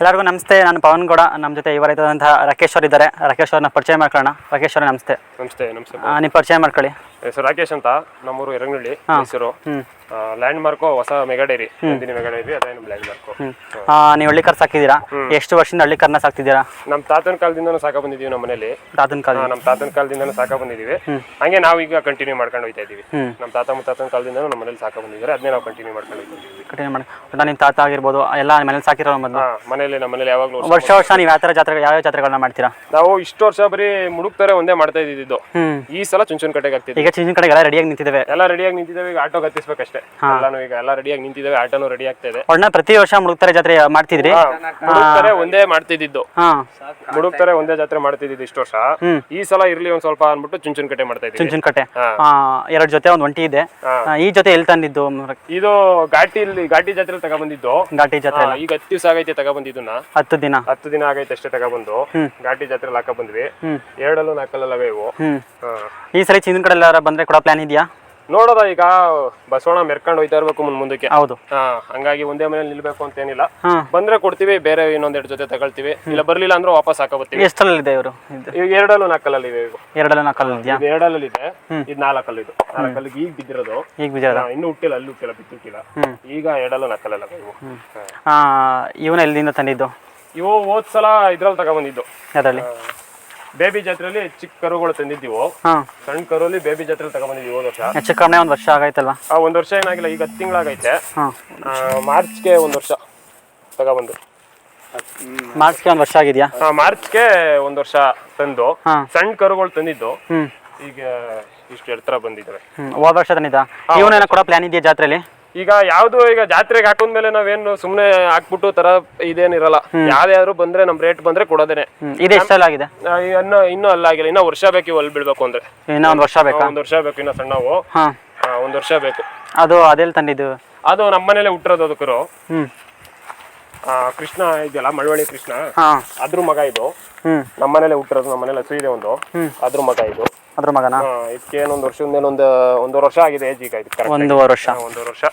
ಎಲ್ಲರಿಗೂ ನಮಸ್ತೆ ನಾನು ಪವನ್ ಗೌಡ ನಮ್ಮ ಜೊತೆ ಇವರೈತದಂತಹ ರಾಕೇಶ್ವರ್ ಇದ್ದಾರೆ. ರಾಕೇಶ್ವರ್ನ ಪರಿಚಯ ಮಾಡ್ಕೊಳ್ಳೋಣ. ರಾಕೇಶ್ವರ ನಮಸ್ತೆ. ನಮಸ್ತೆ ನಮಸ್ತೆ. ನಿಮ್ಮ ಪರಿಚಯ ಮಾಡ್ಕೊಳ್ಳಿ. ಹೆಸರು ರಾಕೇಶ್ ಅಂತ ನಮ್ಮೂರು ಎರಗನಹಳ್ಳಿ ಮೈಸೂರು. ಲ್ಯಾಂಡ್ ಮಾರ್ಕ್ ಹೊಸ mega dairy Nandini mega dairy ಅದೇ ನಮ್ಮ ಲ್ಯಾಂಡ್ ಮಾರ್ಕ್ ನೀವು ಹಳ್ಳಿ ಕರ್ ಸಾಕಿದ್ದೀರಾ ಎಷ್ಟು ವರ್ಷದಿಂದ ಹಳ್ಳಿ ಕರ್ನ ಸಾಕ್ತಿದ್ದೀರಾ? ನಮ್ಮ ತಾತನ ಕಾಲದಿಂದನೂ ಸಾಕ ಬಂದಿದ್ದೀವಿ ನಮ್ಮ ಮನೇಲಿ ತಾತನ ಕಾಲ ನಮ್ಮ ತಾತನ ಕಾಲದಿಂದನೂ ಸಾಕ ಬಂದಿದ್ದೀವಿ. ಹಂಗೆ ಈಗ ಕಂಟಿನ್ಯೂ ಮಾಡ್ಕೊಂಡು ಹೋಯ್ತಾ ಇದೀವಿ. ನಮ್ಮ ತಾತ ಮುತ್ತಾತನ ಕಾಲದಿಂದನೂ ನಮ್ಮ ಮನೇಲಿ ಸಾಕ ಬಂದಿದ್ದಾರೆ. ಅದನ್ನೇ ನಾವು ಕಂಟಿನ್ಯೂ ಮಾಡ್ಕೊಂಡು ಹೋಗ್ತಾ ಇದೀವಿ ಕಂಟಿನ್ಯೂ ಮಾಡಿ. ಒಟ್ಟು ನಿಮ್ಮ ತಾತ ಆಗಿರ್ಬೋದು ಎಲ್ಲ ಮನೇಲಿ ಸಾಕಿರೋ ಮೊದಲು? ಮನೇಲಿ ನಮ್ಮ ಮನೇಲಿ ಯಾವಾಗಲೂ ವರ್ಷ ವರ್ಷ ನೀವು ಯಾವ ಥರ ಜಾತ್ರೆ ಯಾವ ಜಾತ್ರೆಗಳನ್ನ ಮಾಡ್ತೀರಾ? ನಾವು ಇಷ್ಟು ವರ್ಷ ಬರೀ ಮುಡುಕ್ತಾರೆ ಒಂದೇ ಮಾಡ್ತಾ ಇದ್ದಿದ್ದು. ಈ ಸಲ ಚುಂಚುನ್ ಕಟ್ಟೆಗೆ ಆಗ್ತಿದೆ ಈಗ ಚಿನ್ನ ಎಲ್ಲ ರೆಡಿಯಾಗಿ ನಿಂತಿದ್ದಾವೆ. ಎಲ್ಲ ರೆಡಿಯಾಗಿ ನಿಂತಿದ್ದಾವೆ ಈಗ ಆಟೋ ಗತ್ತಿಸ್ಬೇಕಷ್ಟೇ. ಎಲ್ಲಾನು ಈಗ ಎಲ್ಲ ರೆಡಿಯಾಗಿ ನಿಂತಿದ್ದಾವೆ ಆಟೋನು ರೆಡಿ ಆಗ್ತಾ ಇದೆ. ಒಣ್ಣ ಪ್ರತಿ ವರ್ಷ ಮುಳುಗ್ತಾರೆ ಜಾತ್ರೆ ಮಾಡ್ತಿದ್ರಿ? ಮುಡುಕ್ತಾರೆ ಒಂದೇ ಮಾಡ್ತಿದ್ದಿದ್ದು. ಹಾಂ. ಮುಡುಕ್ತಾರೆ ಒಂದೇ ಜಾತ್ರೆ ಮಾಡ್ತಿದ್ದು ಇಷ್ಟು ವರ್ಷ. ಈ ಸಲ ಇರ್ಲಿ ಒಂದ್ ಸ್ವಲ್ಪ ಅನ್ಬಿಟ್ಟು ಚುಂಚುನ್ ಕಟ್ಟೆ ಮಾಡ್ತಾ ಇದ್ದೀವಿ. ಚುಂಚುನ್ ಕಟ್ಟೆ ಎರಡ್ ಜೊತೆ ಒಂದ್ ಒಂಟಿ ಇದೆ. ಈ ಜೊತೆ ಎಲ್ಲಿ ತಂದಿದ್ದು? ಇದು ಘಾಟಿಲಿ ಘಾಟಿ ಜಾತ್ರೆ ತಗೊಂಡ್ಬಂದಿದ್ದು ಘಾಟಿ ಜಾತ್ರೆ ಈಗ ಹತ್ತು ದಿವಸ ಆಗೈತೆ ತಗೊಂಡ್ಬಂದಿದ್ದನ್ನ ಹತ್ತು ದಿನ. ಹತ್ತು ದಿನ ಆಗೈತೆ ಅಷ್ಟೇ ತಗೊಂಡ್ಬಂದು ಘಾಟಿ ಜಾತ್ರೆ ಹಾಕ ಬಂದ್ವಿ. ಎರಡಲ್ಲೂ ನಾಲ್ಕಲ್ಲೇ ಇವು. ಈ ಸಲ ಚಿನ್ನ ಕಡೆ ಬಂದ್ರೆ ಕೂಡ ಪ್ಲಾನ್ ಇದೆಯಾ? ನೋಡೋದ ಈಗ ಬಸವಣ್ಣ ಮೆರ್ಕೊಂಡು ಹೋಯ್ತಾ ಇರ್ಬೇಕು ಮುಂದ್ ಮುಂದಕ್ಕೆ. ಹೌದು. ಹಾ ಹಂಗಾಗಿ ಒಂದೇ ಮನೇಲಿ ನಿಲ್ಬೇಕು ಅಂತ ಏನಿಲ್ಲ. ಬಂದ್ರೆ ಕೊಡ್ತೀವಿ ಬೇರೆ ಇನ್ನೊಂದೆರಡು ಜೊತೆ ತಗೊಳ್ತೀವಿ. ಇಲ್ಲ ಬರ್ಲಿಲ್ಲ ಅಂದ್ರೆ ವಾಪಸ್ ಹಾಕಬತ್ತಿ ಎಷ್ಟಲ್ಲಿ ಇದೆ ಇವರು? ಇದು ಈಗ ಎರಡಲ್ಲೂ ನಾಲ್ಕಲ್ಲಿ ಇವೆ ಇವು ಎರಡಲ್ಲ ನಾಲ್ಕಲ್ಲಿ ಇದೆಯಾ? ಇದು ಎರಡಲ್ಲಿ ಇದೆ. ಇದು ನಾಲ್ಕಲ್ಲಿ ಇದು. ನಾಲ್ಕಲ್ಲಿ ಈಗ ಬಿದ್ದಿರೋದು. ಈಗ ಬಿಜಾರ ಹಾ, ಇನ್ನೂ ಹುಟ್ಟಿಲ್ಲ ಅಲ್ಲಿ ಹುಟ್ಟಿಲ್ಲ ಬಿತ್ತಿಲ್ಲ. ಈಗ ಎರಡಲ್ಲೂ ನಾಲ್ಕಲ್ಲ ಇವು ಇವನ ಎಲ್ಲಿಂದ ತಂದಿದ್ದು? ಇವು ಹೋದ್ ಸಲ ಇದ್ರಲ್ಲಿ ತಗೊಂಬಂದಿದ್ದು. ಅದರಲ್ಲಿ ಬೇಬಿ ಜಾತ್ರೆಯಲ್ಲಿ ಚಿಕ್ಕ ಕರುಗಳು ತಂದಿದ್ದೀವು ಹಾಂ. ಸಣ್ಣ ಕರುಲಿ ಬೇಬಿ ಜಾತ್ರೆ ತಗೊಂಡ್ಬಂದಿದ್ದೀವಿ ಹೋದ ವರ್ಷ. ಹೆಚ್ಚು ಕಮ್ಮಿ ಒಂದು ವರ್ಷ ಆಗೈತಲ್ಲ? ಆ, ಒಂದ್ ವರ್ಷ ಏನಾಗಿಲ್ಲ ಈಗ ಹತ್ತು ತಿಂಗಳಾಗೈತೆ. ಹಾಂ. ಮಾರ್ಚ್ಗೆ ಒಂದ್ ವರ್ಷ ತಗೊಬಂದು ಮಾರ್ಚ್ಗೆ ಒಂದು ವರ್ಷ ಆಗಿದ್ಯಾ? ಆ, ಮಾರ್ಚ್ಗೆ ಒಂದ್ ವರ್ಷ ತಂದು ಹಾಂ. ಸಣ್ಣ ಕರುಗಳು ತಂದಿದ್ದು. ಹ್ಞೂ ಈಗ ಇಷ್ಟು ಎತ್ತರ ಬಂದಿದ್ದಾವೆ ಹ್ಞೂ ಹೋದ ವರ್ಷ ತಂದಿದ್ದ? ಇವನೇನ ಕೊಡೋ ಪ್ಲಾನ್ ಇದೆಯಾ ಜಾತ್ರೆಲಿ? ಈಗ ಯಾವ್ದು ಈಗ ಜಾತ್ರೆಗೆ ಹಾಕೊಂಡ್ಮೇಲೆ ನಾವೇನು ಸುಮ್ನೆ ಹಾಕ್ಬಿಟ್ಟು ತರ ಇದೇನಿರಲ್ಲ. ಯಾವ್ದಾದ್ರು ಬಂದ್ರೆ ನಮ್ ರೇಟ್ ಬಂದ್ರೆ ಕೊಡೋದೇನೆ. ಇದೆ ಆಗಿದೆ? ಆ, ಇನ್ನು ಇನ್ನೂ ಅಲ್ಲಾಗಿಲ್ಲ ಇನ್ನೂ ವರ್ಷ ಬೇಕು ಇವು ಅಲ್ಲಿ ಬೀಳ್ಬೇಕು ಅಂದ್ರೆ. ಇನ್ನೂ ಒಂದು ವರ್ಷ ಬೇಕಾ? ಒಂದ್ ವರ್ಷ ಬೇಕು ಇನ್ನ ಸಣ್ಣವು. ಹಾಂ. ಆ, ಒಂದ್ ವರ್ಷ ಬೇಕು. ಅದು ಅದೆಲ್ಲಿ ತಂದಿದ್ದು? ಅದು ನಮ್ಮ ಮನೇಲೆ ಹುಟ್ಟಿರೋದು ಅದಕ್ಕರು ಹ್ಞೂ ಕೃಷ್ಣ ಇದೆಯಲ್ಲ ಮಳವಳ್ಳಿ ಕೃಷ್ಣ? ಹಾಂ. ಅದ್ರ ಮಗ ಇದು. ನಮ್ಮನೇಲೆ ನಮ್ಮ ಮನೇಲೆ ಹುಟ್ಟಿರೋದು ನಮ್ಮ ಮನೇಲಿ ಹಸು ಇದೆ ಒಂದು. ಅದ್ರ ಮಗ ಇದು. ಅದ್ರ ಮಗನ? ಆ, ಇದಕ್ಕೆ ಏನೊಂದು ವರ್ಷದ ಮೇಲೆ ಒಂದು ಒಂದೂವರೆ ವರ್ಷ ಆಗಿದೆ ಏಜ್ ಈಗ ಇದು correct ಆಗಿ. ಒಂದೂವರೆ ವರ್ಷ. ಆ, ಒಂದೂವರೆ ವರ್ಷ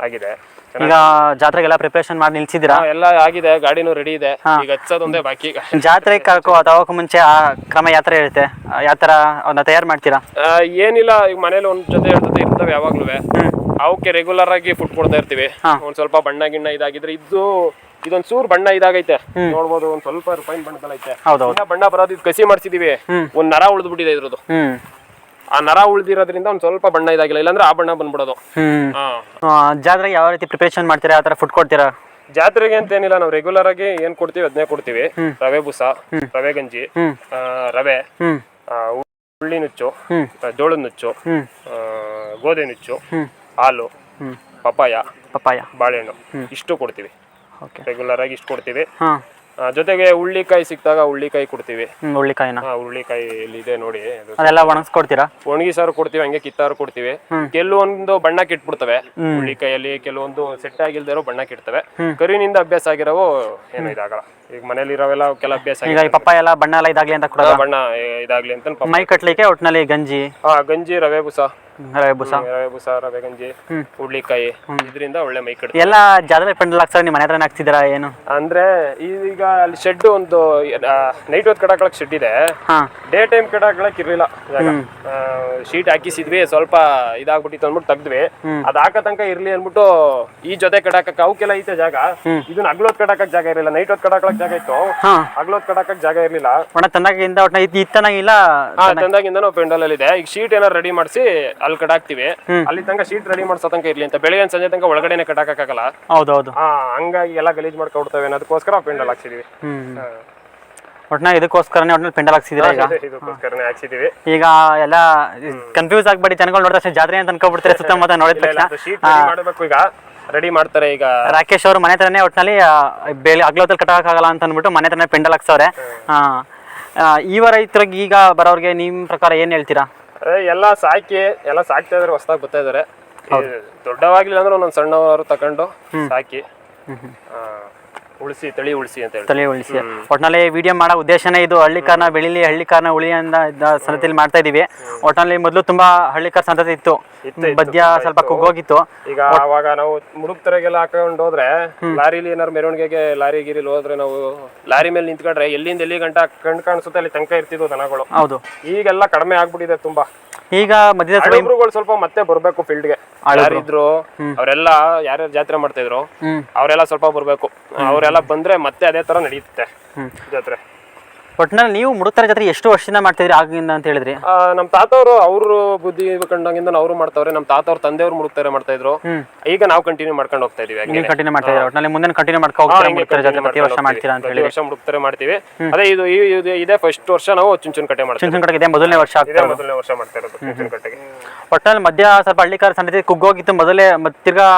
ಆಗಿದೆ. ಈಗ ಜಾತ್ರೆಗೆಲ್ಲ ಪ್ರಿಪರೇಷನ್ ಮಾಡಿ ನಿಲ್ಸಿದ್ದೀರಾ? ಎಲ್ಲ ಆಗಿದೆ ಗಾಡಿನೂ ರೆಡಿ ಇದೆ. ಈಗ ಹಚ್ಚೋದೊಂದೇ ಬಾಕಿ. ಈಗ ಜಾತ್ರೆ ಕರ್ಕೋ ತಗೋಕೆ ಮುಂಚೆ ಆ ಕ್ರಮ ಯಾತ್ರೆ ಥರ ಇರುತ್ತೆ ಆ, ಯಾವ ಥರ ಅವನ್ನ ತಯಾರು ಮಾಡ್ತೀರಾ? ಆ, ಏನಿಲ್ಲ ಈಗ ಮನೇಲಿ ಒಂದ್ ಜೊತೆ ಇರ್ತದೆ ಜೊತೆ ಇರ್ತವೆ ಯಾವಾಗ್ಲೂ. ಅವಕ್ಕೆ ರೆಗ್ಯುಲರ್ ಆಗಿ ಫುಡ್ ಕೊಡ್ತಾ ಇರ್ತೀವಿ. ಒಂದ್ ಸ್ವಲ್ಪ ಬಣ್ಣ ಗಿಣ್ಣ ಇದಾಗಿದ್ರೆ ಇದು ಇದೊಂದ್ ಸೂರ್ ಬಣ್ಣ ಇದಾಗೈತೆ. ನೋಡ್ಬೋದು ಒಂದ್ ಸ್ವಲ್ಪ ರಿಫೈನ್ ಬಣ್ಣದಲ್ಲೈತೆ ಹೌದೌದು. ಇನ್ನ ಬಣ್ಣ ಬರೋದು ಇದು ಕಸಿ ಮಾಡ್ಸಿದೀವಿ. ಒಂದ್ ನರ ಉಳಿದ್ಬಿಟ್ಟಿದೆ ಇದ್ರದ್ದು. ಆ ನರ ಉಳ್ದಿರೋದ್ರಿಂದ ಒಂದ್ ಸ್ವಲ್ಪ ಬಣ್ಣ ಇದಾಗಿಲ್ಲ ಇಲ್ಲಾಂದ್ರೆ ಆ ಬಣ್ಣ ಬಂದ್ಬಿಡೋದು. ಹ್ಮ್. ಹಾ. ಜಾತ್ರೆಗೆ ಯಾವ ರೀತಿ ಪ್ರಿಪರೇಷನ್ ಮಾಡ್ತೀರಾ? ಯಾವ ತರ ಫುಡ್ ಕೊಡ್ತೀರಾ? ಜಾತ್ರೆಗೆ ಅಂತ ಏನಿಲ್ಲ ನಾವು ರೆಗ್ಯುಲರ್ ಆಗಿ ಏನ್ ಕೊಡ್ತೀವಿ ಅದನ್ನೇ ಕೊಡ್ತೀವಿ. ರವೆ ಬುಸ ರವೆ ಗಂಜಿ ಆ, ರವೆ ಹುಳ್ಳಿ ಉಳ್ಳಿ ನುಚ್ಚು ಹ್ಮ್. ಆ, ಜೋಳದ ನುಚ್ಚು ಆ, ಗೋಧಿ ನುಚ್ಚು ಹಾಲು ಪಪ್ಪಾಯ ಪಪಾಯ ಪಪ್ಪಾಯ. ಬಾಳೆಹಣ್ಣು ಇಷ್ಟು ಕೊಡ್ತೀವಿ. ಓಕೆ. ರೆಗ್ಯುಲರ್ ಆಗಿ ಇಷ್ಟು ಕೊಡ್ತೀವಿ. ಹಾಂ. ಆ, ಜೊತೆಗೆ ಹುಳ್ಳಿಕಾಯಿ ಸಿಕ್ತಾಗ ಹುಳ್ಳಿಕಾಯಿ ಕೊಡ್ತೀವಿ. ಹ್ಞೂ ಹುಳ್ಳಿಕಾಯಿನ. ಹುಳ್ಳಿಕಾಯಿ ಉಳ್ಳಿಕಾಯಿ ಇದೆ ನೋಡಿ ಅದು. ಅದೆಲ್ಲ ಒಣಗಿಸ್ಕೊಡ್ತೀರಾ? ಒಣಗಿ ಸಾರು ಕೊಡ್ತೀವಿ ಹಂಗೆ ಕಿತ್ತಾರು ಕೊಡ್ತೀವಿ. ಕೆಲವೊಂದು ಬಣ್ಣ ಕಿಟ್ಬಿಡ್ತವೆ. ಹುಳ್ಳಿಕಾಯಲ್ಲಿ ಕೆಲವೊಂದು ಸೆಟ್ ಆಗಿಲ್ದಿರೋ ಬಣ್ಣ ಕಿಡ್ತವೆ ಕರಿನಿಂದ ಅಭ್ಯಾಸ ಆಗಿರೋವು ಏನು ಇದಾಗಲ್ಲ. ಈಗ ಮನೇಲಿ ಇರೋವೆಲ್ಲ ಕೆಲ ಅಭ್ಯಾಸ ಈಗ ಪಪ್ಪ ಈ ಪಪ್ಪಾಯ ಎಲ್ಲ ಬಣ್ಣ ಎಲ್ಲ ಇದಾಗ್ಲಿ ಅಂತ ಕೊಡೋದು? ಬಣ್ಣ ಏ- ಇದಾಗ್ಲಿ ಅಂತ ಮೈ ಕಟ್ಲಿಕ್ಕೆ ಒಟ್ಟಿನಲ್ಲಿ ಗಂಜಿ. ಆ, ಗಂಜಿ ರವೆ ಬುಸ. ರವೆ ಬೂಸ ರವೆ ಬುಸ ರವೆ ಗಂಜಿ ಹುಡ್ಲಿಕಾಯಿ ಇದರಿಂದ ಒಳ್ಳೆ ಮೈ ಕಡೆ ಎಲ್ಲ ಜಾತ್ರೆ ಪೆಂಡಲ್ ಹಾಕ್ತಾರೆ ನಿಮ್ಮ ಮನೆ ಹತ್ರನೇ ಹಾಕ್ತಿದ್ದೀರಾ ಏನು? ಅಂದ್ರೆ ಈಗ ಅಲ್ಲಿ ಶೆಡ್ ಒಂದು ನೈಟ್ ಹೊತ್ತು ಕಡಾಕೊಳಕ್ ಶೆಡ್ ಇದೆ. ಡೇ ಟೈಮ್ ಕಡಾಕೊಳಕ್ ಇರ್ಲಿಲ್ಲ ಶೀಟ್ ಹಾಕಿಸಿದ್ವಿ ಸ್ವಲ್ಪ ಇದಾಗ್ಬಿಟ್ಟಿತ್ತು ಅಂದ್ಬಿಟ್ಟು ತೆಗ್ದ್ವಿ. ಅದ್ ಹಾಕೋ ತನಕ ಇರ್ಲಿ ಅಂದ್ಬಿಟ್ಟು ಈ ಜೊತೆ ಕಡಾಕಕ್ ಅವಕ್ಕೆಲ್ಲ ಐತೆ ಜಾಗ. ಇದನ್ನ ಅಗ್ಲೋದ್ ಕಡಾಕಕ್ ಜಾಗ ಇರಲಿಲ್ಲ. ನೈಟ್ ಹೊತ್ತು ಕಡಾಕೊಳಕ್ ಜಾಗ ಇತ್ತು. ಅಗ್ಲೋದ್ ಕಡಾಕಕ್ ಜಾಗ ಇರ್ಲಿಲ್ಲ. ಒಣ ತಂದಾಗಿಂದ ಒಟ್ಟ ಇದು ಇತ್ತನಾಗಿಲ್ಲ ತಂದಾಗಿಂದ ನಾವು ಪೆಂಡಲ್ ಅಲ್ಲಿ ಇದೆ. ಈಗ ಶೀಟ್ ಏನಾರು ರೆಡಿ ಮಾಡಿಸಿ ಅಲ್ಲಿ ಕಟಾಕ್ತಿವಿ ಅಲ್ಲಿ ತನಕ ಶೀಟ್ ರೆಡಿ ಮಾಡ್ಸೋ ತನಕ ಇರ್ಲಿ ಅಂತ. ಬೆಳಗ್ಗೆ ಸಂಜೆ ತನಕ ಒಳಗಡೆನೆ ಕಡಾಕಕ್ಕಾಗಲ್ಲ. ಹೌದು ಹೌದು ಹಾ ಹಂಗಾಗಿ ಎಲ್ಲ ಗಲೀಜ್ ಮಾಡ್ಕೊಡ್ತೇವೆ ಅನ್ನೋದಕ್ಕೋಸ್ಕರ ಪೆಂಡಲ್ ಹಾಕ್ಸಿದೀವಿ. ಒಟ್ನಾಗ ಇದಕ್ಕೋಸ್ಕರನೇ ಒಟ್ನಲ್ಲಿ ಪೆಂಡಲ್ ಹಾಕ್ಸಿದ್ದೀರಾ ಈಗ? ಇದಕ್ಕೋಸ್ಕರನೇ ಹಾಕ್ಸಿದೀವಿ. ಈಗ ಎಲ್ಲ ಕನ್ಫ್ಯೂಸ್ ಆಗ್ಬೇಡಿ ಜನಗಳು ನೋಡಿದ ತಕ್ಷಣ ಜಾತ್ರೆ ಅಂತ ಅನ್ಕೊಬಿಡ್ತಾರೆ ಸುತ್ತಮುತ್ತ ನೋಡಿದ ತಕ್ಷಣ. ಶೀಟ್ ಮಾಡಬೇಕು ಈಗ. ರೆಡಿ ಮಾಡ್ತಾರೆ ಈಗ. ರಾಕೇಶ್ ಅವರು ಮನೆ ತರನೇ ಒಟ್ನಲ್ಲಿ ಬೆಳೆ ಅಗ್ಲೋತಲ್ಲಿ ಆಗಲ್ಲ ಅಂತ ಅಂದ್ಬಿಟ್ಟು ಮನೆ ಹತ್ರನೇ ಪೆಂಡಲ್ ಹಾಕ್ಸವ್ರೆ. ಈ ರೈತರಿಗೆ ಈಗ ಬರೋರಿಗೆ ನಿಮ್ಮ ಪ್ರಕಾರ ಏನು ಹೇಳ್ತೀರಾ? ಅದೇ ಎಲ್ಲ ಸಾಕಿ ಎಲ್ಲ ಸಾಕ್ತಾ ಇದಾರೆ ಹೊಸದಾಗಿ ಬರ್ತಾ ಇದಾರೆ. ದೊಡ್ಡವಾಗ್ಲಿಲ್ಲ ಅಂದ್ರೆ ಒಂದೊಂದು ಸಣ್ಣವರು ತಕೊಂಡು ಸಾಕಿ. ಆ, ಉಳಿಸಿ ತಳಿ ಉಳಿಸಿ ಅಂತ ಹೇಳಿ ತಲೆ ಉಳಿಸಿ. ಒಟ್ನಲ್ಲಿ ವಿಡಿಯೋ ಮಾಡೋ ಉದ್ದೇಶನೇ ಇದು. ಹಳ್ಳಿ ಕಾರಣ ಬೆಳಿಲಿ ಹಳ್ಳಿ ಕಾರ್ನ ಉಳಿ ಅಂತ ಸಂತತಿಯಲ್ಲಿ ಮಾಡ್ತಾ ಇದೀವಿ ಒಟ್ನಲ್ಲಿ ಮೊದಲು ತುಂಬಾ ಹಳ್ಳಿ ಕಾರ್ ಸಂತತಿ ಇತ್ತು. ಮಧ್ಯ ಸ್ವಲ್ಪ ಕುಗ್ಗೋಗಿತ್ತು ಈಗ ಅವಾಗ ನಾವು ಮುಡುಕ್ತರಗೆಲ್ಲ ಹಾಕೊಂಡು ಹೋದ್ರೆ ಲಾರಿಲಿ ಏನಾರು ಮೆರವಣಿಗೆಗೆ ಲಾರಿ ಗಿರಿಲಿ ಹೋದ್ರೆ ನಾವು ಲಾರಿ ಮೇಲೆ ನಿಂತ್ಕೊಂಡ್ರೆ ಎಲ್ಲಿಂದ ಎಲ್ಲಿ ಗಂಟ ಕಣ್ ಕಾಣಿಸುತ್ತೆ ಅಲ್ಲಿ ತನಕ ಇರ್ತಿದ್ವು ದನಗಳು. ಹೌದು. ಈಗೆಲ್ಲ ಕಡಿಮೆ ಆಗ್ಬಿಟ್ಟಿದೆ ತುಂಬಾ. ಈಗ ಮಧ್ಯದ ಸ್ವಲ್ಪ ಹಳಬ್ರುಗಳು ಸ್ವಲ್ಪ ಮತ್ತೆ ಬರ್ಬೇಕು ಫೀಲ್ಡ್ಗೆ ಯಾರಿದ್ರು ಅವರೆಲ್ಲ ಯಾರ್ಯಾರು ಜಾತ್ರೆ ಮಾಡ್ತಾ ಇದ್ರು ಅವರೆಲ್ಲ ಸ್ವಲ್ಪ ಬರ್ಬೇಕು. ಅವರೆಲ್ಲ ಬಂದ್ರೆ ಮತ್ತೆ ಅದೇ ತರ ನಡೆಯುತ್ತೆ. ಜಾತ್ರೆ. ಒಟ್ನಲ್ಲಿ ನೀವು ಮುಡುಕ್ತಾರೆ ಜಾತ್ರೆ ಎಷ್ಟು ವರ್ಷದಿಂದ ಮಾಡ್ತಿದ್ರಿ ಆಗಿಂದ ಅಂತ ಹೇಳಿದ್ರಿ? ಆ, ನಮ್ ತಾತವ್ರು ಅವ್ರು ಬುದ್ಧಿ ಕಂಡಂಗಿಂದ ಅವರು ಮಾಡ್ತಾವ್ರೆ. ನಮ್ ತಾತವ್ರ ತಂದೆಯವ್ರು ಮುಡುಕ್ತಾರೆ ಮಾಡ್ತಾ ಇದ್ರು. ಈಗ ನಾವು ಕಂಟಿನ್ಯೂ ಮಾಡ್ಕೊಂಡು ಹೋಗ್ತಾ ಇದೀವಿ ನೀವು ಕಂಟಿನ್ಯೂ ಮಾಡ್ತಾ ಇದ್ದೀರಾ? ಒಟ್ನಲ್ಲಿ ಮುಂದೆ ಕಂಟಿನ್ಯೂ ಮಾಡ್ಕೊಂಡು ಹೋಗ್ತೀರಾ ಮುಡುಕ್ತಾರೆ ಜಾತ್ರೆ ಪ್ರತಿ ವರ್ಷ ಮಾಡ್ತೀರಾ ಅಂತ ಹೇಳಿ ಪ್ರತಿ ವರ್ಷ ಮುಡುಕ್ತಾರೆ ಮಾಡ್ತೀವಿ. ಅದೇ ಇದು ಈ- ಇದು ಇದೇ ಫಸ್ಟ್ ವರ್ಷ ನಾವು ಚುಂಚುನ್ ಕಟ್ಟೆ ಮಾಡ್ತೀವಿ ಚುಂಚುನ್ ಕಟ್ಟೆ ಇದೆ ಮೊದಲನೇ ವರ್ಷ ಆಗ್ತಾ ಇರೋದು. ಮೊದಲನೇ ವರ್ಷ ಮಾಡ್ತಾ ಇರೋದು ಚುಂಚುನ್ ಕಟ್ಟೆಗೆ. ಒಟ್ನಲ್ಲಿ ಮಧ್ಯ ಸ್ವಲ್ಪ ಹಳ್ಳಿಕಾರ ಸಂತತಿ ಕುಗ್ಗೋಗಿತ್ತು ಮೊದಲೇ ಮತ್ತೆ ತಿರ್ಗಾ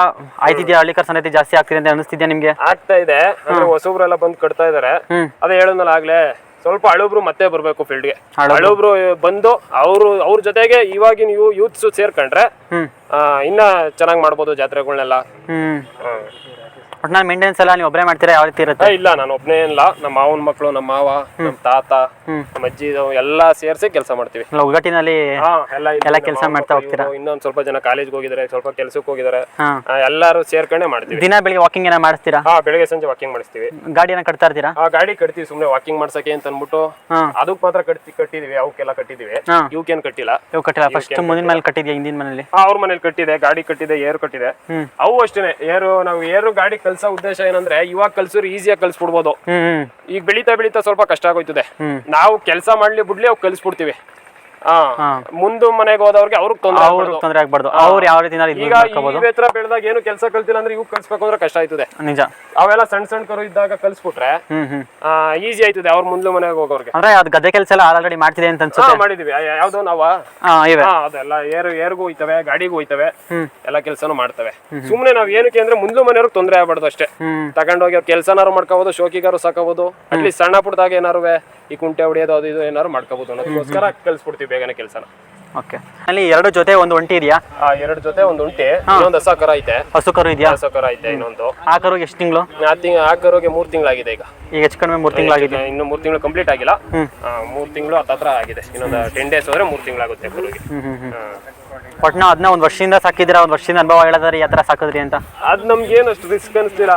ಆಯ್ತಿದ್ಯಾ ಹಳ್ಳಿಕಾರ ಸಂತತಿ ಜಾಸ್ತಿ ಆಗ್ತಿದೆ ಅಂತ ಅನಿಸ್ತಿದ್ಯಾ ನಿಮ್ಗೆ? ಆಗ್ತಾ ಇದೆ ಅಂದ್ರೆ ಹೊಸಬ್ರೆಲ್ಲ ಬಂದು ಕಟ್ತಾ ಇದಾರೆ. ಹ್ಮ್. ಅದೇ ಹೇಳದ್ನಲ್ಲ ಆಗ್ಲೇ ಸ್ವಲ್ಪ ಹಳೊಬ್ರು ಮತ್ತೆ ಬರ್ಬೇಕು ಫೀಲ್ಡ್ಗೆ ಹಳಬ್ರು. ಬಂದು ಅವರು ಅವ್ರ ಜೊತೆಗೆ ಇವಾಗಿನ ಯೂತ್ಸ್ ಸೇರ್ಕೊಂಡ್ರೆ ಇನ್ನ ಚೆನ್ನಾಗಿ ಮಾಡ್ಬೋದು ಜಾತ್ರೆಗಳನ್ನೆಲ್ಲ ಒಟ್ನಲ್ಲಿ ಮೇಂಟೆನೆನ್ಸ್ ಎಲ್ಲ ನೀವು ಒಬ್ಬರೇ ಮಾಡ್ತೀರಾ? ಯಾವ ರೀತಿ ಇರುತ್ತೆ? ಇಲ್ಲ ನಾನು ಒಬ್ಬನೇ ಇಲ್ಲ. ನಮ್ಮ ಮಾವನ ಮಕ್ಕಳು ನಮ್ಮ ಮಾವ ನಮ್ಮ ತಾತ ನಮ್ಮ ಅಜ್ಜಿ ಎಲ್ಲ ಸೇರಿಸಿ ಕೆಲಸ ಮಾಡ್ತೀವಿ. ಇಲ್ಲ, ಒಗ್ಗಟ್ಟಿನಲ್ಲಿ ಹಾ ಎಲ್ಲ ಇಲ್ಲಿ ಎಲ್ಲ ಕೆಲಸ ಮಾಡ್ತಾ ಹೋಗ್ತೀರಾ? ಇವ್ರು ಇನ್ನೊಂದ್ ಸ್ವಲ್ಪ ಜನ ಕಾಲೇಜ್ ಹೋಗಿದ್ದಾರೆ ಸ್ವಲ್ಪ ಕೆಲ್ಸಕ್ಕೆ ಹೋಗಿದ್ದಾರೆ ಹಾ. ಆ, ಎಲ್ಲಾರು ಸೇರ್ಕೊಂಡೆ ಮಾಡ್ತೀವಿ. ದಿನ ಬೆಳಿಗ್ಗೆ ವಾಕಿಂಗ್ ಏನೋ ಮಾಡಿಸ್ತೀರಾ? ಹಾ ಬೆಳಗ್ಗೆ ಸಂಜೆ ವಾಕಿಂಗ್ ಮಾಡಿಸ್ತೀವಿ. ಗಾಡಿನ ಕಟ್ತಾ ಇರ್ತೀರಾ? ಆ ಗಾಡಿ ಕಟ್ತೀವಿ ಸುಮ್ನೆ ವಾಕಿಂಗ್ ಮಾಡ್ಸಕ್ಕೆ ಅಂತ ಅಂದ್ಬಿಟ್ಟು. ಹಾ. ಅದಕ್ ಮಾತ್ರ ಕಟ್ತಿ ಕಟ್ಟಿದೀವಿ ಅವಕ್ಕೆಲ್ಲ ಕಟ್ಟಿದೀವಿ. ಹಾ. ಇವಕ್ಕೇನ್ ಕಟ್ಟಿಲ್ಲ. ಇವು ಕಟ್ಟಿಲ್ಲ ಫಸ್ಟ್ ಮುಂದಿನ ಮೇಲೆ ಕಟ್ಟಿದ್ಯಾ ಹಿಂದಿನ ಮನೇಲಿ? ಆ, ಅವ್ರ ಮನೇಲಿ ಕಟ್ಟಿದೆ ಗಾಡಿ ಕಟ್ಟಿದೆ ಏರ್ ಕಟ್ಟಿದೆ. ಹ್ಮ್. ಅವು ಅಷ್ಟೇನೆ ಏರು ನಾವು ಏರು ಗಾಡಿ ಕಲ್ಸೋ ಉದ್ದೇಶ ಏನಂದ್ರೆ ಇವಾಗ ಕಲ್ಸೋರು ಈಸಿಯಾಗಿ ಕಲ್ಸ್ಬಿಡ್ಬೋದು. ಈಗ ಬೆಳೀತಾ ಬೆಳೀತಾ ಸ್ವಲ್ಪ ಕಷ್ಟ ಆಗೋಯ್ತದೆ. ನಾವು ಕೆಲಸ ಮಾಡ್ಲಿ ಬಿಡ್ಲಿ ಅವ್ ಕಲ್ಸ್ಬಿಡ್ತೀವಿ. ಮುಂದೆ ಮನೆಗೆ ಹೋದವ್ರಿಗೆ ಅವ್ರಿಗೆ ತೊಂದರೆ ತೊಂದರೆ ಆಗ್ಬಾರ್ದು. ಅವ್ರು ಯಾವ ರೀತಿ ಈಗ ಈ ಹತ್ರ ಬೆಳೆದಾಗ ಏನು ಕೆಲಸ ಕಲ್ತಿಲ್ಲ ಅಂದ್ರೆ ಇವ್ ಕಲ್ಸ್ಬೇಕು ಅಂದ್ರೆ ಕಷ್ಟ ಆಯ್ತದೆ. ನಿಜ. ಅವೆಲ್ಲ ಸಣ್ಣ ಸಣ್ಣ ಕರು ಇದ್ದಾಗ ಕಲ್ಸ್ಬಿಟ್ರೆ ಹ್ಮ್ ಹ್ಮ್. ಈಸಿ ಆಯ್ತದೆ ಅವ್ರ ಮುಂದೆ ಮನೆಗೆ ಹೋಗೋರ್ಗೆ. ಅಂದ್ರೆ ಅದು ಗದ್ದೆ ಕೆಲಸ ಎಲ್ಲ ಆಲ್ರೆಡಿ ಮಾಡ್ತಿದೆ ಅಂತ ಹಾ ಅನ್ಸುತ್ತೆ ಮಾಡಿದೀವಿ. ಯಾ- ಯಾವ್ದೋ ನಾವ? ಹಾ ಇವೆ. ಹಾ ಅದೆಲ್ಲ ಏರ್ ಏರ್ಗೂ ಹೋಯ್ತವೆ ಗಾಡಿಗೂ ಹೋಯ್ತವೆ ಎಲ್ಲ ಕೆಲಸನೂ ಮಾಡ್ತವೆ. ಸುಮ್ನೆ ನಾವ್ ಏನಕ್ಕೆ ಅಂದ್ರೆ ಮುಂದ್ಲು ಮನೆಯವ್ರಿಗೆ ತೊಂದರೆ ಆಗ್ಬಾರ್ದು ಅಷ್ಟೇ. ಹ್ಮ್. ತಗೊಂಡೋಗಿ ಅವ್ರ ಕೆಲಸನಾರು ಮಾಡ್ಕೋಬಹುದು ಶೋಕಿಗಾರು ಸಾಕೋಬಹುದು ಅಟ್ಲೀಸ್ಟ್ ಸಣ್ಣ ಪುಟ್ಟದಾಗ ಏನಾರು ಈ ಕುಂಟೆ ಹೊಡಿಯೋದು ಅದು ಇದು ಏನಾರು ಮಾಡ್ಕೋಬಹುದು ಅನ್ನೋದಕ್ಕೋಸ್ಕರ ಕಲ್ಸ್ಬಿಡ್ತೀವಿ ಬೇಗನೆ ಕೆಲಸನ. ಓಕೆ ಅಲ್ಲಿ ಎರಡು ಜೊತೆ ಒಂದು ಒಂಟಿ ಇದೆಯಾ? ಆ ಎರಡು ಜೊತೆ ಒಂದು ಉಂಟೆ ಇನ್ನೊಂದು ಹಸ ಕರ ಐತೆ. ಹಸು ಕರು ಇದೆಯಾ? ಹಸ ಕರ ಐತೆ ಇನ್ನೊಂದು. ಆ ಕರು ಎಷ್ಟು ತಿಂಗಳು? ಆ ತಿಂಗ್ ಆ ಕರುಗೆ ಮೂರ್ ತಿಂಗಳಾಗಿದೆ ಈಗ. ಈಗ ಹೆಚ್ಚು ಕಡಿಮೆ ಮೂರು ತಿಂಗಳಾಗಿದೆ ಇನ್ನು ಮೂರ್ ತಿಂಗಳು ಕಂಪ್ಲೀಟ್ ಆಗಿಲ್ಲ. ಮೂರು ತಿಂಗಳು ಹತ್ತತ್ರ ಆಗಿದೆ. ಇನ್ನೊಂದು ಟೆನ್ ಡೇಸ್ ಹೋದ್ರೆ ಮೂರ್ ತಿಂಗಳಾಗುತ್ತೆ ಕರುಗೆ. ಹ್ಮ್ ಹ್ಮ್ ಹ್ಮ್. ನಾವು ಅದನ್ನ ಒಂದು ವರ್ಷದಿಂದ ಸಾಕಿದ್ರ ಒಂದು ವರ್ಷದಿಂದ ಅನುಭವ ಹೇಳದ್ರಿ ಯಾವ ಥರ ಸಾಕಿದ್ರಿ ಅಂತ? ಅದ್ ನಮ್ಗೆ ಅಷ್ಟು ರಿಸ್ಕ್ ಅನ್ಸ್ತಿಲ್ಲ.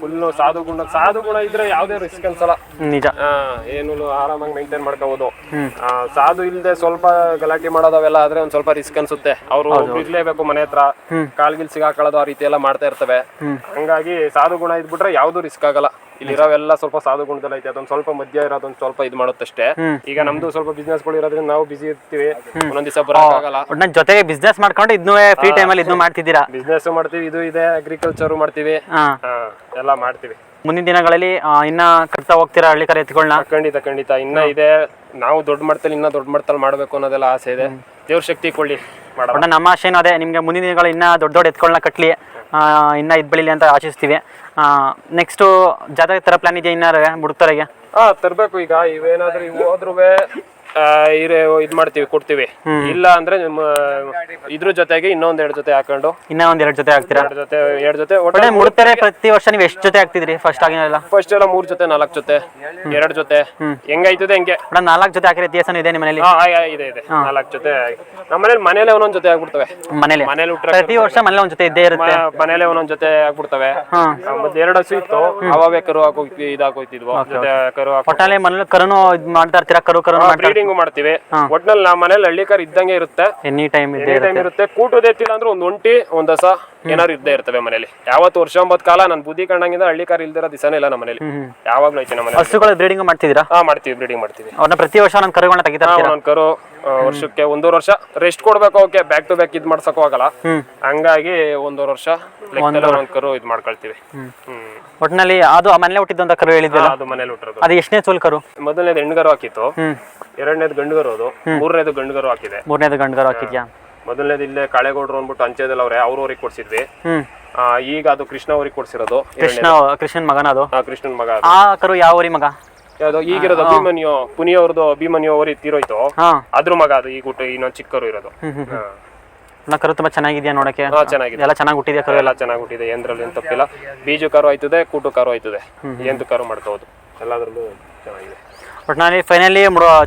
ಫುಲ್ ಸಾಧು ಗುಣ ಸಾಧು ಗುಣ ಇದ್ರೆ ಯಾವ್ದೇ ರಿಸ್ಕ್ ಅನ್ಸಲ್ಲ. ನಿಜ. ಆ, ಏನು ಆರಾಮಾಗಿ ಮೇಂಟೈನ್ ಮಾಡ್ಕೋಬಹುದು. ಸಾಧು ಇಲ್ದೆ ಸ್ವಲ್ಪ ಗಲಾಟೆ ಮಾಡೋದವೆಲ್ಲ ಆದ್ರೆ ಒಂದ್ ಸ್ವಲ್ಪ ರಿಸ್ಕ್ ಅನ್ಸುತ್ತೆ. ಅವರು ಇರ್ಲೇಬೇಕು ಮನೆ ಹತ್ರ. ಕಾಲ್ಗಿಲ್ ಸಿಗಾಕೊಳ್ಳೋದು ಆ ರೀತಿ ಎಲ್ಲ ಮಾಡ್ತಾ ಇರ್ತವೆ. ಹಂಗಾಗಿ ಸಾಧು ಗುಣ ಇದ್ಬಿಟ್ರೆ ಯಾವ್ದು ರಿಸ್ಕ್ ಆಗಲ್ಲ. ಇಲ್ಲಿರೋವೆಲ್ಲ ಸ್ವಲ್ಪ ಸಾಧು ಗುಣದಲ್ಲಿ ಐತೆ ಅದೊಂದು ಸ್ವಲ್ಪ ಮಧ್ಯ ಇರೋದೊಂದ್ ಸ್ವಲ್ಪ ಇದು ಮಾಡುತ್ತಷ್ಟೇ. ಈಗ ನಮ್ದು ಸ್ವಲ್ಪ ಬಿಸ್ನೆಸ್ಗಳು ಇರೋದ್ರಿಂದ ನಾವು ಬಿಸಿ ಇರ್ತೀವಿ. ಒಂದೊಂದ್ ದಿವಸ ಬರೋಕ್ಕಾಗಲ್ಲ ಜೊತೆಗೆ ಬಿಸ್ನೆಸ್ ಮಾಡ್ಕೊಂಡು ಇದ್ನೂ ಫ್ರೀ ಟೈಮ್ ಅಲ್ಲಿ ಇದನ್ನು ಮಾಡ್ತಿದ್ದೀರಾ? ಬಿಸ್ನೆಸ್ ಮಾಡ್ತೀವಿ ಇದು ಇದೆ ಅಗ್ರಿಕಲ್ಚರ್ ಮಾಡ್ತೀವಿ. ಹಾಂ. ಹಾ ಎಲ್ಲ ಮಾಡ್ತೀವಿ. ಮುಂದಿನ ದಿನಗಳಲ್ಲಿ ಆ, ಇನ್ನ ಕಟ್ತಾ ಹೋಗ್ತೀರಾ ಹಳ್ಳಿ ಕರೆ ಎತ್ಕೊಳ್ಳ ಖಂಡಿತ ಖಂಡಿತ. ಇನ್ನ ಇದೆ. ನಾವು ದೊಡ್ಡ ಮಟ್ಟದಲ್ಲಿ ಇನ್ನ ದೊಡ್ಡ ಮಟ್ಟದಲ್ಲಿ ಮಾಡ್ಬೇಕು ಅನ್ನೋದೆಲ್ಲ ಆಸೆ ಇದೆ. ದೇವ್ರ ಶಕ್ತಿ ಕೊಳ್ಳಿ ಮಾಡೋಣ ನಮ್ಮ ಆಶೆನೂ ಅದೇ. ನಿಮಗೆ ಮುಂದಿನ ದಿನಗಳು ಇನ್ನ ದೊಡ್ಡ ದೊಡ್ಡ ಎತ್ಕೊಳ್ಳ ಕಟ್ಟಲಿ ಇನ್ನೂ ಇದು ಬೆಳಿಲಿ ಅಂತ ಆಶಿಸ್ತೀವಿ. ನೆಕ್ಸ್ಟು ಜಾತ್ರೆ ಥರ ಪ್ಲಾನ್ ಇದೆಯಾ ಇನ್ನಾರು ಮುಡುಕ್ತರೆಗೆ? ಹಾಂ ತರಬೇಕು ಈಗ. ಇವೇನಾದರೂ ಇವು ಆ, ಇರೇ ಇದ್ ಮಾಡ್ತೀವಿ ಕೊಡ್ತೀವಿ. ಇಲ್ಲ ಅಂದ್ರೆ ನಿಮ್ಮ ಇದ್ರ ಜೊತೆಗೆ ಇನ್ನೊಂದ್ ಎರಡ್ ಜೊತೆ ಹಾಕೊಂಡು. ಇನ್ನ ಒಂದ್ ಎರಡ್ ಜೊತೆ ಹಾಕ್ತೀರಾ? ಎರಡ್ ಜೊತೆ ಎರಡ್ ಜೊತೆ. ಮುಡ್ತಾರೆ ಪ್ರತಿ ವರ್ಷ ನೀವು ಎಷ್ಟು ಜೊತೆ ಆಗ್ತಿದ್ರಿ ಫಸ್ಟ್ ಆಗಿನೆಲ್ಲ ಫಸ್ಟ್ ಎಲ್ಲ ಮೂರ್ ಜೊತೆ ನಾಲ್ಕ್ ಜೊತೆ ಎರಡ್ ಜೊತೆ. ಹೆಂಗಾಯ್ತದೆ ಹೆಂಗೆ? ನಾಲ್ಕ್ ಜೊತೆ ಹಾಕಿರೋ ಇದೆ ನಿಮ್ಮ ಮನೇಲಿ ಇದೆ ಇದೆ. ನಾಲ್ಕ್ ಜೊತೆ ನಮ್ಮ ಮನೇಲಿ ಮನೇಲೆ ಒಂದೊಂದ್ ಜೊತೆ ಆಗ್ಬಿಡ್ತವೆ. ಮನೇಲಿ? ಮನೇಲಿ ಪ್ರತಿ ವರ್ಷ ಮನೇಲಿ ಒಂದ್ ಜೊತೆ ಇದ್ದೇ ಇರುತ್ತೆ? ಮನೇಲೆ ಒಂದೊಂದ್ ಜೊತೆ ಆಗ್ಬಿಡ್ತವೆ. ಮತ್ತೆ ಎರಡು ಹಸು ಇತ್ತು ಅವಾಗ ಕರು ಹಾಕೋಗ್ತಿ ಇದಾಗೋಯ್ತಿದ್ವು ಜೊತೆ ಕರು ಮನೇಲಿ ಕರುನು ಇದ್ ಮಾಡ್ತಾ ಇರ್ತೀರಾ? ಕರು ಕರು ಮಾಡ್ತಾ ಮಾಡ್ತೀವಿ. ಒಟ್ನಲ್ಲಿ ನಮ್ಮ ಮನೇಲಿ ಹಳ್ಳಿ ಕರು ಇದ್ದಂಗೆ ಇರುತ್ತೆ. ಎನಿ ಟೈಮ್ ಇರುತ್ತೆ. ಕೂಟದೇ ಎತ್ತಿಲ್ಲ ಅಂದ್ರೆ ಒಂದ್ ಒಂಟಿ ಒಂದ್ ಹಸ ಏನಾರು ಇದ್ದೇ ಇರ್ತವೆ ಮನೇಲಿ. ಯಾವತ್ತು ವರ್ಷ ಒಂಬತ್ ಕಾಲ ನನ್ ಬುದ್ಧಿ ಕಂಡಂಗಿಂದ ಹಳ್ಳಿ ಕಾರ್ ಇಲ್ದಿರೋ ದಿವಸನೇ ಇಲ್ಲ ನಮ್ಮ ಮನೇಲಿ. ಯಾವಾಗ್ಲೂ ಐತೆ ನಮ್ಮ ಮನೇಲಿ. ಹಸುಗಳ ಬ್ರೀಡಿಂಗ್ ಮಾಡ್ತಿದ್ದೀರಾ? ಹಾ ಮಾಡ್ತೀವಿ ಬ್ರೀಡಿಂಗ್ ಮಾಡ್ತೀವಿ. ಅವ್ರನ್ನ ಪ್ರತಿ ವರ್ಷ ನನ್ನ ಕರುಗಳನ್ನ ತೆಗಿತಾರೆ ಇರ್ತೀರಾ? ಕರು ಆ, ವರ್ಷಕ್ಕೆ ಒಂದೂವರೆ ವರ್ಷ. ರೆಸ್ಟ್ ಕೊಡ್ಬೇಕು ಅವಕ್ಕೆ ಬ್ಯಾಕ್ ಟು ಬ್ಯಾಕ್ ಇದ್ ಮಾಡ್ಸಕ್ ಆಗಲ್ಲ. ಹಂಗಾಗಿ ಒಂದೂವರೆ ವರ್ಷ ಲೆಕ್ಕದಲ್ಲಿ ಕರು ಇದ್ ಮಾಡ್ಕೊಳ್ತೀವಿ. ಒಟ್ನಲ್ಲಿ ಒಟ್ಟಿನಲ್ಲಿ ಅದು ಆ ಮನೇಲೆ ಕರು ಹೇಳಿದ್ರಲ್ಲ ಅದು ಮನೇಲಿ ಹುಟ್ಟಿರೋದು. ಅದು ಎಷ್ಟನೇ ಸೋಲ್ ಕರು? ಮೊದಲನೇದು ಹೆಣ್ಗರು ಹಾಕಿತ್ತು. ಎರಡನೇದು ಗಂಡುಗರು ಅದು. ಮೂರನೇದು ಗಂಡುಗರು ಹಾಕಿದೆ. ಮೂರನೇದು ಗಂಡು ಕರು ಹಾಕಿದ್ಯಾ? ಮೊದಲನೇದು ಇಲ್ಲೇ ಕಾಳೆಗೌಡರು ಅಂದ್ಬಿಟ್ಟು ಅಂಚೆದಲ್ಲಿ ಅವ್ರೆ ಅವ್ರ ಊರಿಗೆ ಕೊಡ್ಸಿದ್ವಿ. ಹ್ಮ್. ಆ, ಈಗ ಅದು ಕೃಷ್ಣ ಅವ್ರಿಗೆ ಕೊಡ್ಸಿರೋದು ಕೃಷ್ಣ ಕೃಷ್ಣನ್ ಮಗನ ಅದು? ಆ, ಕೃಷ್ಣನ್ ಮಗ ಅದು. ಆ ಕರು ಯಾವ ಊರಿ ಮಗ? ಯಾವ್ದು ಈಗಿರೋದು ಅಭಿಮನ್ಯು ಪುನಿಯವ್ರದ್ದು ಅಭಿಮನ್ಯು ಅವ್ರಿ ತೀರೋಯ್ತು. ಹಾ. ಅದ್ರ ಮಗ ಅದು ಈಗ ಹುಟ್ಟು ಇನ್ನೊಂದು ಚಿಕ್ಕರು ಇರೋದು. ಹಾ. ಕರು ತುಂಬಾ ಚೆನ್ನಾಗಿದೆಯಾ ನೋಡಕ್ಕೆ? ಹಾ ಚೆನ್ನಾಗಿದೆ. ಎಲ್ಲ ಚೆನ್ನಾಗಿ ಹುಟ್ಟಿದೆ ಕರು? ಎಲ್ಲ ಚೆನ್ನಾಗಿ ಹುಟ್ಟಿದೆ ಏನ್ರಲ್ಲಿ ಏನು ತಪ್ಪಿಲ್ಲ. ಬೀಜು ಕಾರು ಆಯ್ತದೆ ಕೂಟು ಕಾರು ಆಯ್ತದೆ. ಎಂದು ಕಾರು ಮಾಡ್ಕೋಬೋದು. ಎಲ್ಲದರಲ್ಲೂ ಚೆನ್ನಾಗಿದೆ. ಒಟ್ನಲ್ಲಿ ಫೈನಲಿ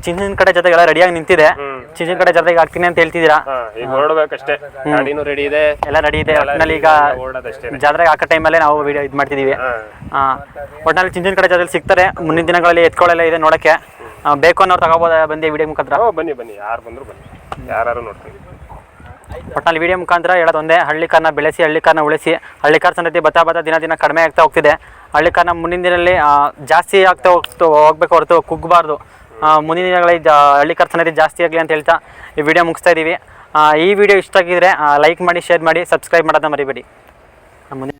ಚಿಂಚಿನ ಕಡೆ ಜೊತೆಗೆ ಎಲ್ಲ ರೆಡಿಯಾಗಿ ನಿಂತಿದೆ. ಚಿಂಚಿನ ಕಡೆ ಜೊತೆಗೆ ಆಗ್ತೀನಿ ಅಂತ ಹೇಳ್ತಿದ್ದೀರಾ? ಈಗ ಹೊರಡ್ಬೇಕಷ್ಟೇ ಗಾಡಿನೂ ರೆಡಿ ಇದೆ. ಎಲ್ಲ ರೆಡಿ ಇದೆ. ಒಟ್ನಲ್ಲಿ ಈಗ ಓಡೋದಷ್ಟೇ ಜಾತ್ರೆಗೆ ಹಾಕೋ ಟೈಮಲ್ಲೇ ನಾವು ವಿಡಿಯೋ ಇದು ಮಾಡ್ತಿದ್ದೀವಿ ಹಾಂ. ಒಟ್ನಲ್ಲಿ ಚಿಂಚಿನ ಕಡೆ ಜೊತೆಲಿ ಸಿಗ್ತಾರೆ. ಮುಂದಿನ ದಿನಗಳಲ್ಲಿ ಎತ್ಕೊಳ್ಳೆಲ್ಲ ಇದೆ ನೋಡೋಕ್ಕೆ. ಬೇಕು ಅನ್ನೋರು ತಗೋಬೋದ ಬಂದು ವಿಡಿಯೋ ಮುಖಾಂತರ? ಬನ್ನಿ ಬನ್ನಿ. ಯಾರು ಬಂದ್ರು ಬನ್ನಿ. ಯಾರು ನೋಡ್ತೀವಿ. ಒಟ್ನಲ್ಲಿ ವಿಡಿಯೋ ಮುಖಾಂತರ ಹೇಳೋದು ಒಂದೇ ಹಳ್ಳಿಕಾರನ ಬೆಳೆಸಿ ಹಳ್ಳಿಕಾರನ ಉಳಿಸಿ ಹಳ್ಳಿಕಾರ ಸಂತತಿ ಬತ್ತಾ ಬತ್ತಾ ದಿನ ದಿನ ಕಡಿಮೆ ಆಗ್ತಾ ಹೋಗ್ತಿದೆ. ಹಳ್ಳಿಕಾರನ ಮುಂದಿನ ದಿನದಲ್ಲಿ ಜಾಸ್ತಿ ಆಗ್ತಾ ಹೋಗ್ತಾ ಹೋಗ್ಬೇಕು ಹೊರತು ಕುಗ್ಗಬಾರ್ದು. ಮುಂದಿನ ದಿನಗಳಲ್ಲಿ ಜಾ ಹಳ್ಳಿಕಾರ ಸಂತತಿ ಜಾಸ್ತಿ ಆಗಲಿ ಅಂತ ಹೇಳ್ತಾ ಈ ವಿಡಿಯೋ ಮುಗಿಸ್ತಾ ಇದ್ದೀವಿ. ಈ ವಿಡಿಯೋ ಇಷ್ಟ ಆಗಿದ್ರೆ ಲೈಕ್ ಮಾಡಿ ಶೇರ್ ಮಾಡಿ ಸಬ್ಸ್ಕ್ರೈಬ್ ಮಾಡೋದನ್ನ ಮರಿಬೇಡಿ. ಮುಂದಿನ